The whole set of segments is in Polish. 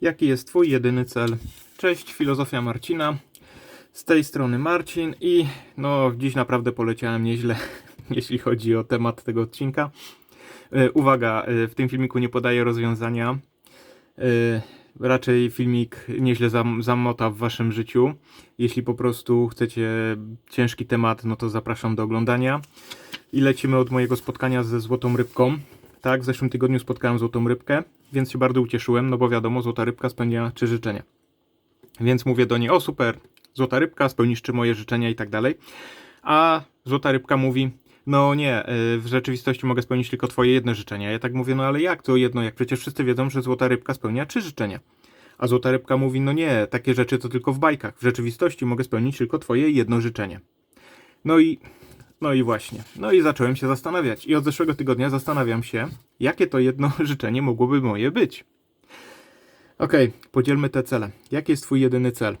Jaki jest Twój jedyny cel? Cześć, filozofia Marcina. Z tej strony Marcin i no dziś naprawdę poleciałem nieźle, jeśli chodzi o temat tego odcinka. E, Uwaga, e, w tym filmiku nie podaję rozwiązania. E, Raczej filmik nieźle zam, zamota w waszym życiu. Jeśli po prostu chcecie ciężki temat, no to zapraszam do oglądania. I lecimy od mojego spotkania ze Złotą Rybką. Tak, w zeszłym tygodniu spotkałem Złotą Rybkę, więc się bardzo ucieszyłem, no bo wiadomo, Złota Rybka spełnia trzy życzenia. Więc mówię do niej, o super, Złota Rybka, spełnisz trzy moje życzenia i tak dalej. A Złota Rybka mówi, no nie, y, w rzeczywistości mogę spełnić tylko twoje jedno życzenie. Ja tak mówię, no ale jak to jedno, jak przecież wszyscy wiedzą, że Złota Rybka spełnia trzy życzenia. A Złota Rybka mówi, no nie, takie rzeczy to tylko w bajkach. W rzeczywistości mogę spełnić tylko twoje jedno życzenie. No i, no i właśnie. No i zacząłem się zastanawiać. I od zeszłego tygodnia zastanawiam się, jakie to jedno życzenie mogłoby moje być. Okej, podzielmy te cele. Jaki jest twój jedyny cel?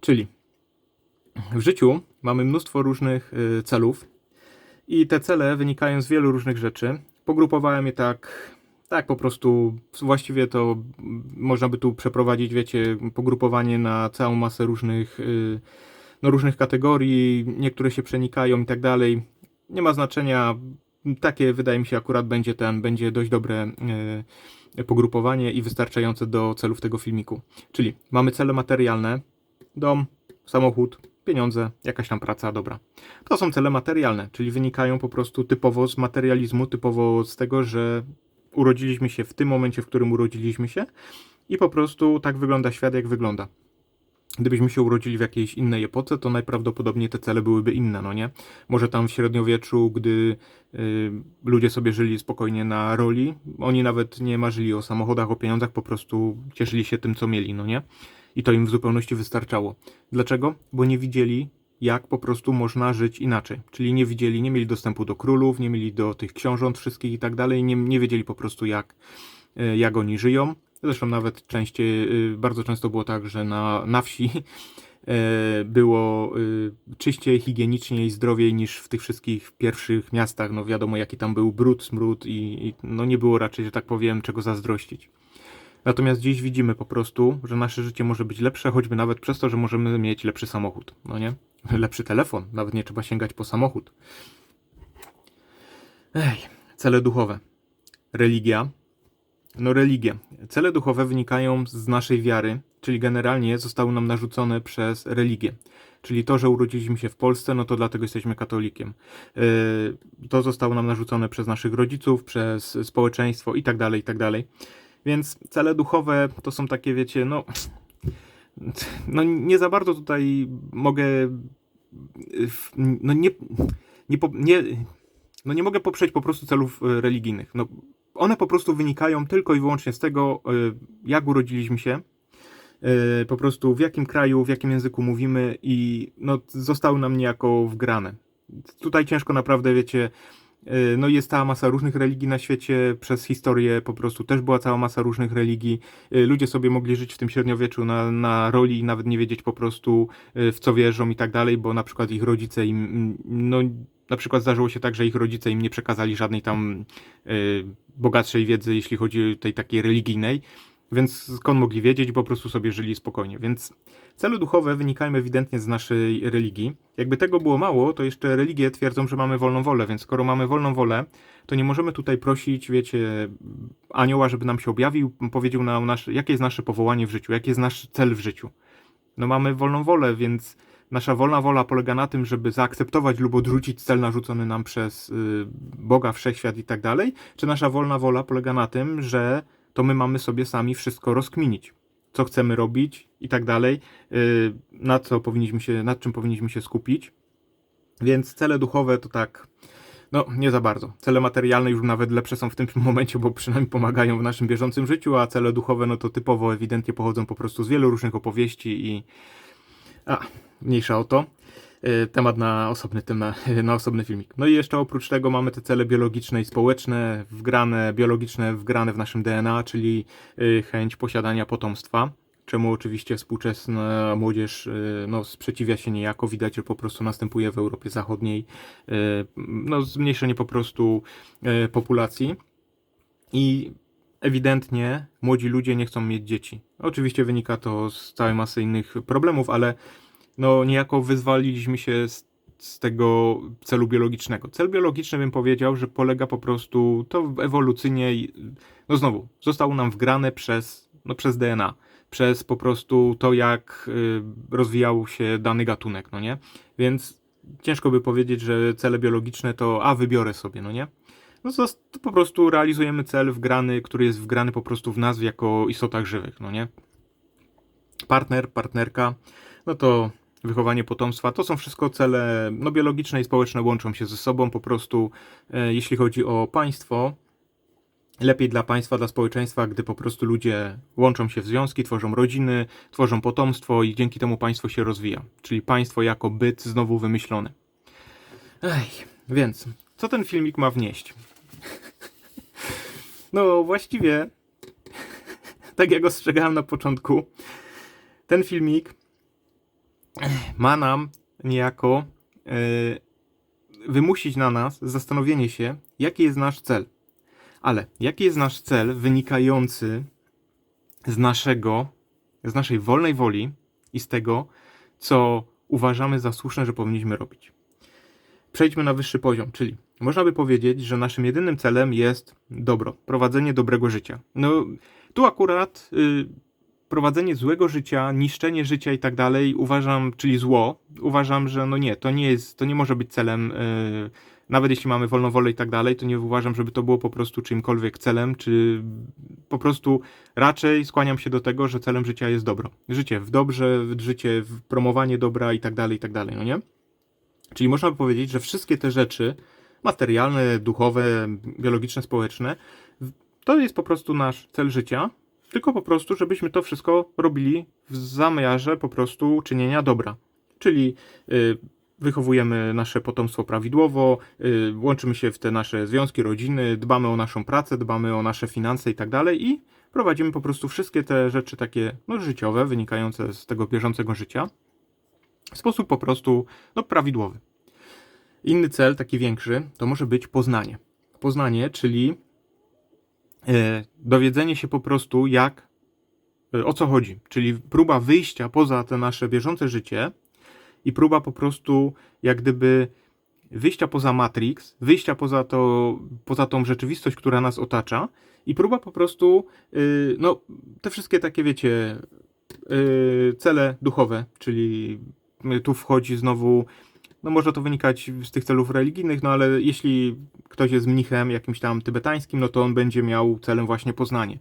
Czyli w życiu mamy mnóstwo różnych y, celów i te cele wynikają z wielu różnych rzeczy. Pogrupowałem je tak, tak po prostu, właściwie to można by tu przeprowadzić, wiecie, pogrupowanie na całą masę różnych, y, no, różnych kategorii, niektóre się przenikają i tak dalej. Nie ma znaczenia, takie wydaje mi się akurat będzie ten, będzie dość dobre y, pogrupowanie i wystarczające do celów tego filmiku. Czyli mamy cele materialne, dom, samochód, pieniądze, jakaś tam praca, dobra. To są cele materialne, czyli wynikają po prostu typowo z materializmu, typowo z tego, że urodziliśmy się w tym momencie, w którym urodziliśmy się i po prostu tak wygląda świat, jak wygląda. Gdybyśmy się urodzili w jakiejś innej epoce, to najprawdopodobniej te cele byłyby inne, no nie? Może tam w średniowieczu, gdy y, ludzie sobie żyli spokojnie na roli, oni nawet nie marzyli o samochodach, o pieniądzach, po prostu cieszyli się tym, co mieli, no nie? I to im w zupełności wystarczało. Dlaczego? Bo nie widzieli, jak po prostu można żyć inaczej. Czyli nie widzieli, nie mieli dostępu do królów, nie mieli do tych książąt wszystkich i tak dalej, nie, nie wiedzieli po prostu, jak, y, jak oni żyją. Zresztą nawet częściej, y, bardzo często było tak, że na, na wsi y, było y, czyściej, higieniczniej, zdrowiej niż w tych wszystkich pierwszych miastach. No wiadomo, jaki tam był brud, smród i, i no nie było raczej, że tak powiem, czego zazdrościć. Natomiast dziś widzimy po prostu, że nasze życie może być lepsze, choćby nawet przez to, że możemy mieć lepszy samochód, no nie? Lepszy telefon, nawet nie trzeba sięgać po samochód. Ej, cele duchowe. Religia. No religia. Cele duchowe wynikają z naszej wiary, czyli generalnie zostały nam narzucone przez religię. Czyli to, że urodziliśmy się w Polsce, no to dlatego jesteśmy katolikiem. Yy, to zostało nam narzucone przez naszych rodziców, przez społeczeństwo i tak dalej, i tak dalej. Więc cele duchowe to są takie, wiecie, no, no nie za bardzo tutaj mogę, no nie, nie, nie, no nie mogę poprzeć po prostu celów religijnych. No, one po prostu wynikają tylko i wyłącznie z tego, e, jak urodziliśmy się, e, po prostu w jakim kraju, w jakim języku mówimy i no, zostały nam niejako wgrane. Tutaj ciężko naprawdę, wiecie, no jest cała masa różnych religii na świecie, przez historię po prostu też była cała masa różnych religii. E, Ludzie sobie mogli żyć w tym średniowieczu na, na roli i nawet nie wiedzieć po prostu e, w co wierzą i tak dalej, bo na przykład ich rodzice im, mm, no na przykład zdarzyło się tak, że ich rodzice im nie przekazali żadnej tam e, bogatszej wiedzy, jeśli chodzi o tej takiej religijnej, więc skąd mogli wiedzieć, po prostu sobie żyli spokojnie. Więc cele duchowe wynikają ewidentnie z naszej religii. Jakby tego było mało, to jeszcze religie twierdzą, że mamy wolną wolę, więc skoro mamy wolną wolę, to nie możemy tutaj prosić, wiecie, anioła, żeby nam się objawił, powiedział nam, nasz, jakie jest nasze powołanie w życiu, jaki jest nasz cel w życiu. No mamy wolną wolę, więc nasza wolna wola polega na tym, żeby zaakceptować lub odrzucić cel narzucony nam przez y, Boga, wszechświat i tak dalej, czy nasza wolna wola polega na tym, że to my mamy sobie sami wszystko rozkminić, co chcemy robić i tak dalej, y, na co powinniśmy się, nad czym powinniśmy się skupić. Więc cele duchowe to tak, no nie za bardzo. Cele materialne już nawet lepsze są w tym momencie, bo przynajmniej pomagają w naszym bieżącym życiu, a cele duchowe no to typowo ewidentnie pochodzą po prostu z wielu różnych opowieści i a, mniejsza o to. Y, Temat na osobny, tem- na, osobny filmik. No i jeszcze oprócz tego mamy te cele biologiczne i społeczne, wgrane, biologiczne wgrane w naszym DNA, czyli y, chęć posiadania potomstwa. Czemu oczywiście współczesna młodzież y, no, sprzeciwia się niejako. Widać, że po prostu następuje w Europie Zachodniej no, zmniejszenie po prostu populacji. I ewidentnie młodzi ludzie nie chcą mieć dzieci. Oczywiście wynika to z całej masy innych problemów, ale no niejako wyzwoliliśmy się z, z tego celu biologicznego. Cel biologiczny bym powiedział, że polega po prostu to ewolucyjnie, no znowu, zostało nam wgrane przez, no przez DNA, przez po prostu to, jak y, rozwijał się dany gatunek, no nie? Więc ciężko by powiedzieć, że cele biologiczne to a wybiorę sobie, no nie? No to, to po prostu realizujemy cel wgrany, który jest wgrany po prostu w nas jako istotach żywych, no nie? Partner, partnerka, no to wychowanie potomstwa, to są wszystko cele no, biologiczne i społeczne łączą się ze sobą, po prostu e, jeśli chodzi o państwo, lepiej dla państwa, dla społeczeństwa, gdy po prostu ludzie łączą się w związki, tworzą rodziny, tworzą potomstwo i dzięki temu państwo się rozwija. Czyli państwo jako byt znowu wymyślony. Ej, więc co ten filmik ma wnieść? No właściwie, tak jak ostrzegałem na początku, ten filmik ma nam niejako e, wymusić na nas zastanowienie się, jaki jest nasz cel. Ale jaki jest nasz cel wynikający z naszego, z naszej wolnej woli i z tego, co uważamy za słuszne, że powinniśmy robić. Przejdźmy na wyższy poziom, czyli można by powiedzieć, że naszym jedynym celem jest dobro, prowadzenie dobrego życia. No, tu akurat y, prowadzenie złego życia, niszczenie życia i tak dalej, uważam, czyli zło, uważam, że no nie, to nie jest, to nie może być celem, y, nawet jeśli mamy wolną wolę i tak dalej, to nie uważam, żeby to było po prostu czymkolwiek celem, czy po prostu raczej skłaniam się do tego, że celem życia jest dobro. Życie w dobrze, życie w promowanie dobra i tak dalej, i tak dalej, no nie? Czyli można by powiedzieć, że wszystkie te rzeczy materialne, duchowe, biologiczne, społeczne, to jest po prostu nasz cel życia, tylko po prostu, żebyśmy to wszystko robili w zamiarze po prostu czynienia dobra. Czyli y, wychowujemy nasze potomstwo prawidłowo, y, łączymy się w te nasze związki, rodziny, dbamy o naszą pracę, dbamy o nasze finanse i tak dalej i prowadzimy po prostu wszystkie te rzeczy takie no, życiowe, wynikające z tego bieżącego życia w sposób po prostu no, prawidłowy. Inny cel, taki większy, to może być poznanie. Poznanie, czyli dowiedzenie się po prostu, jak, e, o co chodzi. Czyli próba wyjścia poza te nasze bieżące życie i próba po prostu, jak gdyby wyjścia poza Matrix, wyjścia poza, to, poza tą rzeczywistość, która nas otacza i próba po prostu, y, no, te wszystkie takie, wiecie, cele duchowe, czyli tu wchodzi znowu, no może to wynikać z tych celów religijnych, no ale jeśli ktoś jest mnichem jakimś tam tybetańskim, no to on będzie miał celem właśnie poznanie.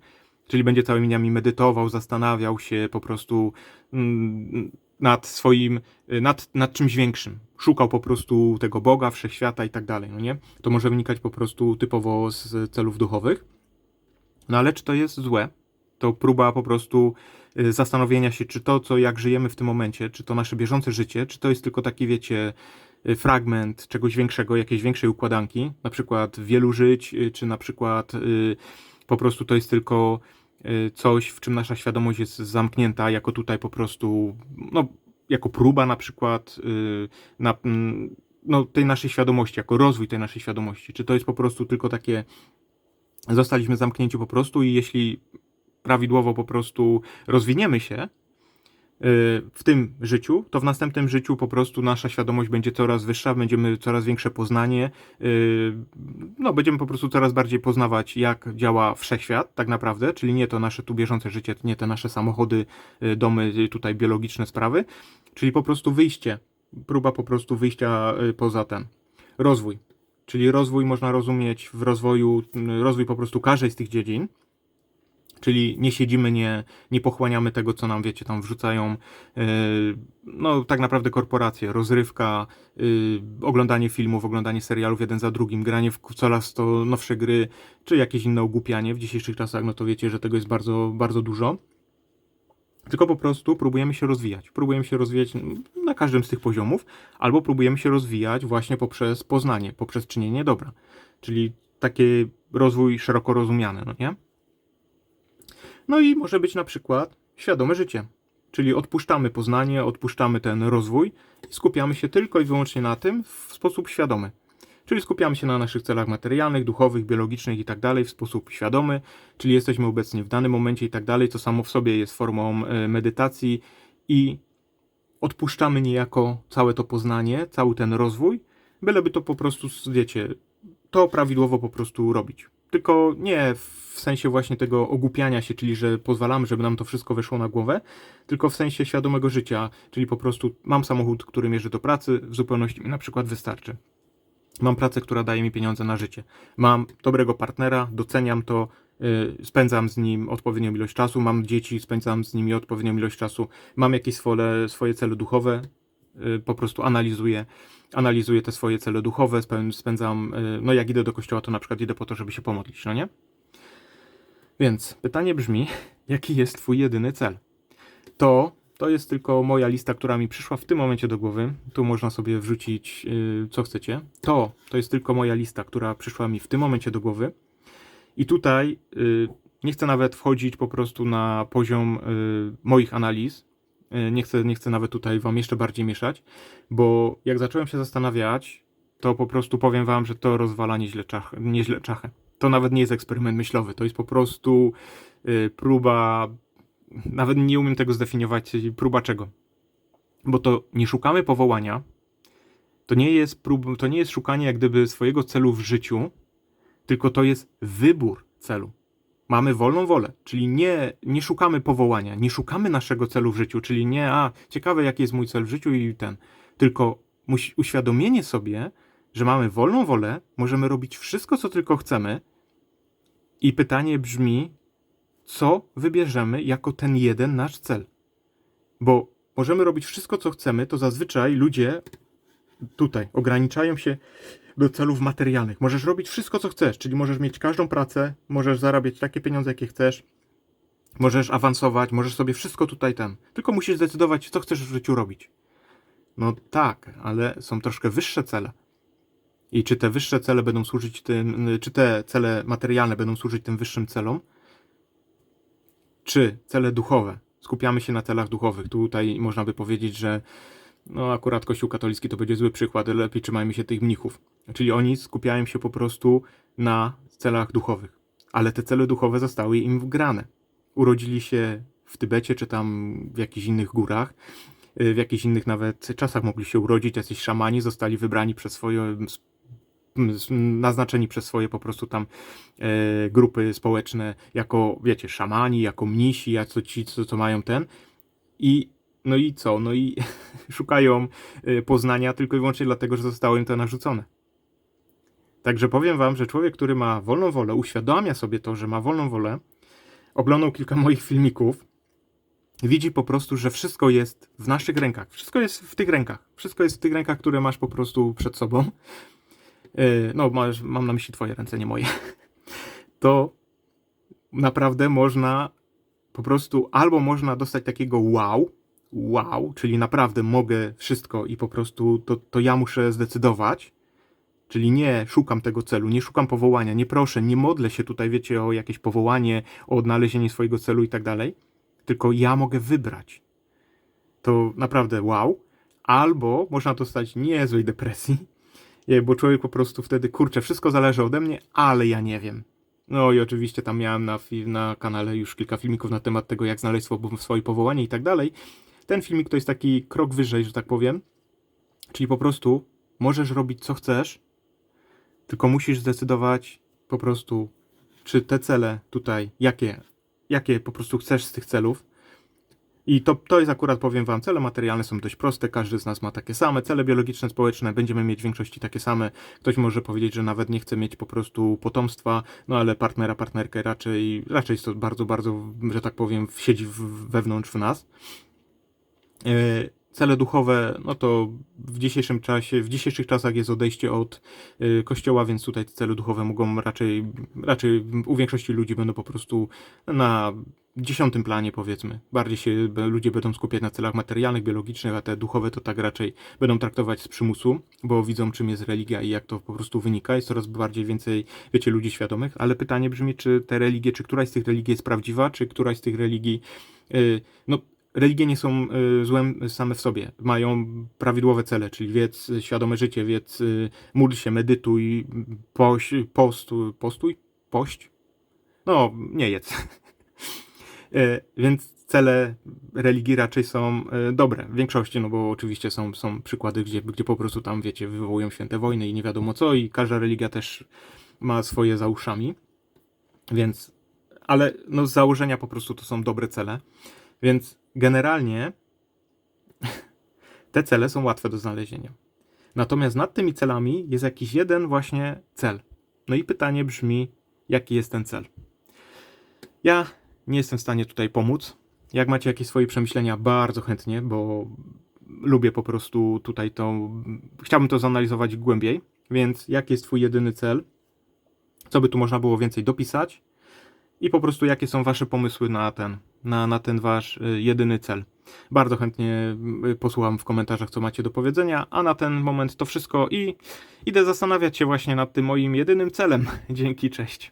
Czyli będzie całymi dniami medytował, zastanawiał się po prostu mm, nad swoim, nad, nad czymś większym. Szukał po prostu tego Boga, wszechświata i tak dalej, no nie? To może wynikać po prostu typowo z celów duchowych. No ale czy to jest złe? To próba po prostu y, zastanowienia się, czy to, co jak żyjemy w tym momencie, czy to nasze bieżące życie, czy to jest tylko taki, wiecie, y, fragment czegoś większego, jakiejś większej układanki, na przykład wielu żyć, y, czy na przykład po prostu to jest tylko coś, w czym nasza świadomość jest zamknięta, jako tutaj po prostu, no, jako próba na przykład na, no, tej naszej świadomości, jako rozwój tej naszej świadomości. Czy to jest po prostu tylko takie, zostaliśmy zamknięci po prostu i jeśli prawidłowo po prostu rozwiniemy się y, w tym życiu, to w następnym życiu po prostu nasza świadomość będzie coraz wyższa, będziemy coraz większe poznanie, y, no będziemy po prostu coraz bardziej poznawać, jak działa wszechświat tak naprawdę, czyli nie to nasze tu bieżące życie, nie te nasze samochody, y, domy, tutaj biologiczne sprawy, czyli po prostu wyjście, próba po prostu wyjścia poza ten rozwój. Czyli rozwój można rozumieć w rozwoju, rozwój po prostu każdej z tych dziedzin, Czyli nie siedzimy, nie, nie pochłaniamy tego, co nam, wiecie, tam wrzucają, yy, no tak naprawdę korporacje, rozrywka, yy, oglądanie filmów, oglądanie serialów jeden za drugim, granie w coraz to nowsze gry, czy jakieś inne ogłupianie. W dzisiejszych czasach, no to wiecie, że tego jest bardzo, bardzo dużo. Tylko po prostu próbujemy się rozwijać. Próbujemy się rozwijać na każdym z tych poziomów, albo próbujemy się rozwijać właśnie poprzez poznanie, poprzez czynienie dobra. Czyli taki rozwój szeroko rozumiany, no nie? No i może być na przykład świadome życie. Czyli odpuszczamy poznanie, odpuszczamy ten rozwój i skupiamy się tylko i wyłącznie na tym w sposób świadomy. Czyli skupiamy się na naszych celach materialnych, duchowych, biologicznych i tak dalej w sposób świadomy, czyli jesteśmy obecni w danym momencie i tak dalej, co samo w sobie jest formą e, medytacji i odpuszczamy niejako całe to poznanie, cały ten rozwój, byleby to po prostu, wiecie, to prawidłowo po prostu robić. Tylko nie w sensie właśnie tego ogłupiania się, czyli że pozwalamy, żeby nam to wszystko weszło na głowę, tylko w sensie świadomego życia, czyli po prostu mam samochód, który mierzy do pracy, w zupełności mi na przykład wystarczy. Mam pracę, która daje mi pieniądze na życie. Mam dobrego partnera, doceniam to, yy, spędzam z nim odpowiednią ilość czasu. Mam dzieci, spędzam z nimi odpowiednią ilość czasu. Mam jakieś swoje, swoje cele duchowe, po prostu analizuję, analizuję te swoje cele duchowe, spę- spędzam, yy, no jak idę do kościoła, to na przykład idę po to, żeby się pomodlić, no nie? Więc pytanie brzmi, jaki jest Twój jedyny cel? To, to jest tylko moja lista, która mi przyszła w tym momencie do głowy. Tu można sobie wrzucić yy, co chcecie. To, to jest tylko moja lista, która przyszła mi w tym momencie do głowy. I tutaj nie chcę nawet wchodzić po prostu na poziom moich analiz. Yy, nie, chcę, nie chcę nawet tutaj Wam jeszcze bardziej mieszać, bo jak zacząłem się zastanawiać, to po prostu powiem Wam, że to rozwala nieźle, czach, nieźle czachę. To nawet nie jest eksperyment myślowy, to jest po prostu yy, próba nawet nie umiem tego zdefiniować, próba czego. Bo to nie szukamy powołania, to nie jest prób, to nie jest szukanie jak gdyby swojego celu w życiu, tylko to jest wybór celu. Mamy wolną wolę, czyli nie, nie szukamy powołania, nie szukamy naszego celu w życiu, czyli nie, a ciekawe jaki jest mój cel w życiu i ten, tylko uświadomienie sobie, że mamy wolną wolę, możemy robić wszystko, co tylko chcemy i pytanie brzmi, co wybierzemy jako ten jeden nasz cel. Bo możemy robić wszystko, co chcemy, to zazwyczaj ludzie tutaj ograniczają się do celów materialnych. Możesz robić wszystko, co chcesz, czyli możesz mieć każdą pracę, możesz zarabiać takie pieniądze, jakie chcesz, możesz awansować, możesz sobie wszystko tutaj ten. Tylko musisz zdecydować, co chcesz w życiu robić. No tak, ale są troszkę wyższe cele. I czy te wyższe cele będą służyć tym, czy te cele materialne będą służyć tym wyższym celom? czy cele duchowe. Skupiamy się na celach duchowych. Tutaj można by powiedzieć, że no akurat Kościół katolicki to będzie zły przykład, lepiej trzymajmy się tych mnichów. Czyli oni skupiają się po prostu na celach duchowych. Ale te cele duchowe zostały im wgrane. Urodzili się w Tybecie, czy tam w jakichś innych górach, w jakichś innych nawet czasach mogli się urodzić, jacyś szamani zostali wybrani przez swoje naznaczeni przez swoje po prostu tam e, grupy społeczne jako, wiecie, szamani, jako mnisi, jako ci, co, co mają ten. I no i co? No i szukają e, poznania tylko i wyłącznie dlatego, że zostało im to narzucone. Także powiem wam, że człowiek, który ma wolną wolę, uświadamia sobie to, że ma wolną wolę, oglądał kilka moich filmików, widzi po prostu, że wszystko jest w naszych rękach. Wszystko jest w tych rękach. Wszystko jest w tych rękach, które masz po prostu przed sobą. Yy, no masz, mam na myśli twoje ręce, nie moje, to naprawdę można po prostu, albo można dostać takiego wow, wow, czyli naprawdę mogę wszystko i po prostu to, to ja muszę zdecydować, czyli nie szukam tego celu, nie szukam powołania, nie proszę, nie modlę się tutaj, wiecie, o jakieś powołanie, o odnalezienie swojego celu i tak dalej, tylko ja mogę wybrać. To naprawdę wow. Albo można dostać niezłej depresji, bo człowiek po prostu wtedy, kurczę, wszystko zależy ode mnie, ale ja nie wiem. No i oczywiście tam miałem na, na kanale już kilka filmików na temat tego, jak znaleźć swoje powołanie i tak dalej. Ten filmik to jest taki krok wyżej, że tak powiem. Czyli po prostu możesz robić co chcesz, tylko musisz zdecydować po prostu, czy te cele tutaj, jakie, jakie po prostu chcesz z tych celów, i to, to jest akurat, powiem Wam, cele materialne są dość proste, każdy z nas ma takie same, cele biologiczne, społeczne będziemy mieć w większości takie same. Ktoś może powiedzieć, że nawet nie chce mieć po prostu potomstwa, no ale partnera, partnerkę raczej, raczej jest to bardzo, bardzo, że tak powiem, siedzi wewnątrz w nas. Yy, cele duchowe, no to w dzisiejszym czasie, w dzisiejszych czasach jest odejście od y, kościoła, więc tutaj cele duchowe mogą raczej, raczej u większości ludzi będą po prostu na dziesiątym planie powiedzmy. Bardziej się ludzie będą skupiać na celach materialnych, biologicznych, a te duchowe to tak raczej będą traktować z przymusu, bo widzą czym jest religia i jak to po prostu wynika. Jest coraz bardziej więcej, wiecie, ludzi świadomych, ale pytanie brzmi, czy te religie, czy któraś z tych religii jest prawdziwa, czy któraś z tych religii, yy, no religie nie są y, złem same w sobie. Mają prawidłowe cele, czyli wiedz y, świadome życie, wiedz, y, módl się, medytuj, poś, postu, postuj, pość. No, nie jedz. E, Więc cele religii raczej są dobre w większości, no bo oczywiście są, są przykłady, gdzie, gdzie po prostu tam, wiecie, wywołują święte wojny i nie wiadomo co, i każda religia też ma swoje za uszami. Więc, ale no z założenia po prostu to są dobre cele. Więc generalnie te cele są łatwe do znalezienia. Natomiast nad tymi celami jest jakiś jeden właśnie cel. No i pytanie brzmi, jaki jest ten cel? Ja nie jestem w stanie tutaj pomóc. Jak macie jakieś swoje przemyślenia, bardzo chętnie, bo lubię po prostu tutaj to. Chciałbym to zanalizować głębiej. Więc jaki jest Twój jedyny cel? Co by tu można było więcej dopisać? I po prostu jakie są Wasze pomysły na ten, na, na ten Wasz y, jedyny cel? Bardzo chętnie y, posłucham w komentarzach, co macie do powiedzenia, a na ten moment to wszystko i idę zastanawiać się właśnie nad tym moim jedynym celem. Dzięki, cześć.